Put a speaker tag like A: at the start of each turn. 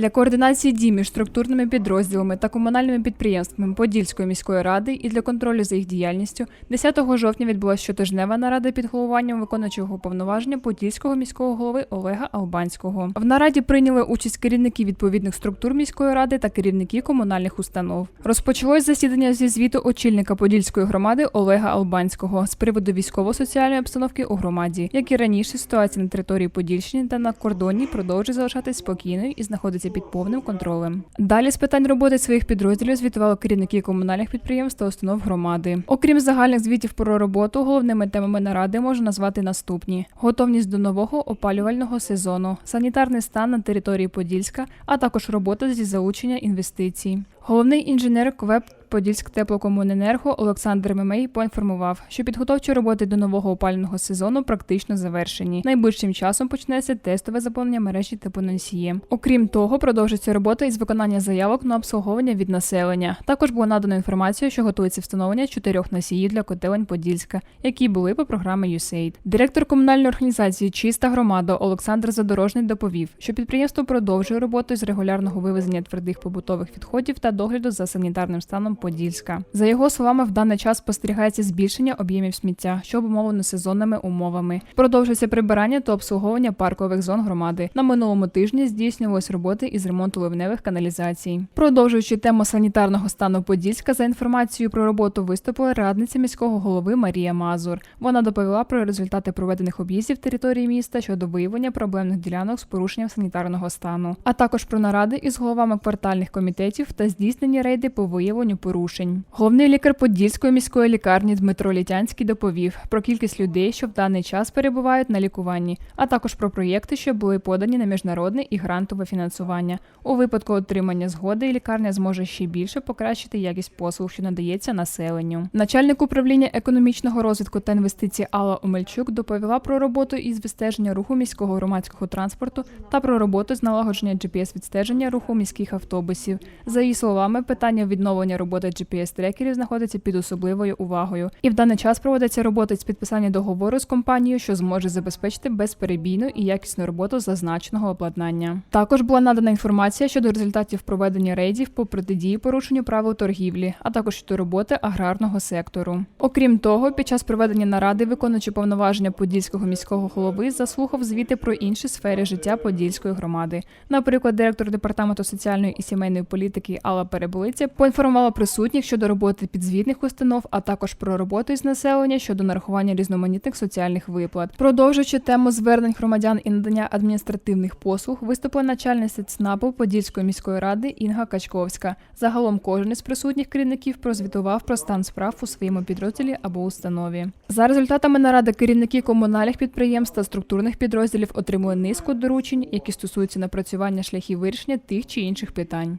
A: Для координації дій між структурними підрозділами та комунальними підприємствами Подільської міської ради і для контролю за їх діяльністю 10 жовтня відбулася щотижнева нарада під головуванням виконуючого повноваження Подільського міського голови Олега Албанського. В нараді прийняли участь керівники відповідних структур міської ради та керівники комунальних установ. Розпочалось засідання зі звіту очільника Подільської громади Олега Албанського з приводу військово-соціальної обстановки у громаді, як і раніше ситуація на території Подільщини та на кордоні продовжує залишатись спокійною і знаходиться під повним контролем. Далі з питань роботи своїх підрозділів звітували керівники комунальних підприємств та установ громади. Окрім загальних звітів про роботу, головними темами наради можна назвати наступні: готовність до нового опалювального сезону, санітарний стан на території Подільська, а також робота зі залучення інвестицій. Головний інженер КВЕП Подільськ теплокомуненерго Олександр Мемей поінформував, що підготовчі роботи до нового опалювального сезону практично завершені. Найближчим часом почнеться тестове заповнення мережі теплоносієм. Окрім того, продовжиться робота із виконання заявок на обслуговування від населення. Також було надано інформацію, що готується встановлення чотирьох носіїв для котелень Подільська, які були по програмі USAID. Директор комунальної організації Чиста громада Олександр Задорожний доповів, що підприємство продовжує роботу з регулярного вивезення твердих побутових відходів та догляду за санітарним станом Подільська. За його словами, в даний час спостерігається збільшення об'ємів сміття, що обумовлено сезонними умовами. Продовжується прибирання та обслуговування паркових зон громади. На минулому тижні здійснювалися роботи із ремонту ливневих каналізацій. Продовжуючи тему санітарного стану Подільська, за інформацією про роботу виступила радниця міського голови Марія Мазур. Вона доповіла про результати проведених об'їздів території міста щодо виявлення проблемних ділянок з порушенням санітарного стану, а також про наради із головами квартальних комітетів та здійснені рейди по виявленню порушень. Головний лікар Подільської міської лікарні Дмитро Літянський доповів про кількість людей, що в даний час перебувають на лікуванні, а також про проєкти, що були подані на міжнародне і грантове фінансування. У випадку отримання згоди лікарня зможе ще більше покращити якість послуг, що надається населенню. Начальник управління економічного розвитку та інвестицій Алла Омельчук доповіла про роботу із відстеження руху міського громадського транспорту та про роботу з налагодження gps відстеження руху міських автобусів. За її словами, питання відновлення роботи GPS-трекерів знаходиться під особливою увагою, і в даний час проводиться робота з підписання договору з компанією, що зможе забезпечити безперебійну і якісну роботу зазначеного обладнання. Також була надана інформація щодо результатів проведення рейдів по протидії порушенню правил торгівлі, а також щодо роботи аграрного сектору. Окрім того, під час проведення наради, виконуючи повноваження подільського міського голови, заслухав звіти про інші сфери життя подільської громади. Наприклад, директор департаменту соціальної і сімейної політики Алла Переболиця поінформувала присутніх щодо роботи підзвітних установ, а також про роботу із населення щодо нарахування різноманітних соціальних виплат. Продовжуючи тему звернень громадян і надання адміністративних послуг, виступила начальниця ЦНАПу Подільської міської ради Інга Качковська. Загалом кожен із присутніх керівників прозвітував про стан справ у своєму підрозділі або установі. За результатами наради керівники комунальних підприємств та структурних підрозділів отримали низку доручень, які стосуються напрацювання шляхів вирішення тих чи інших питань.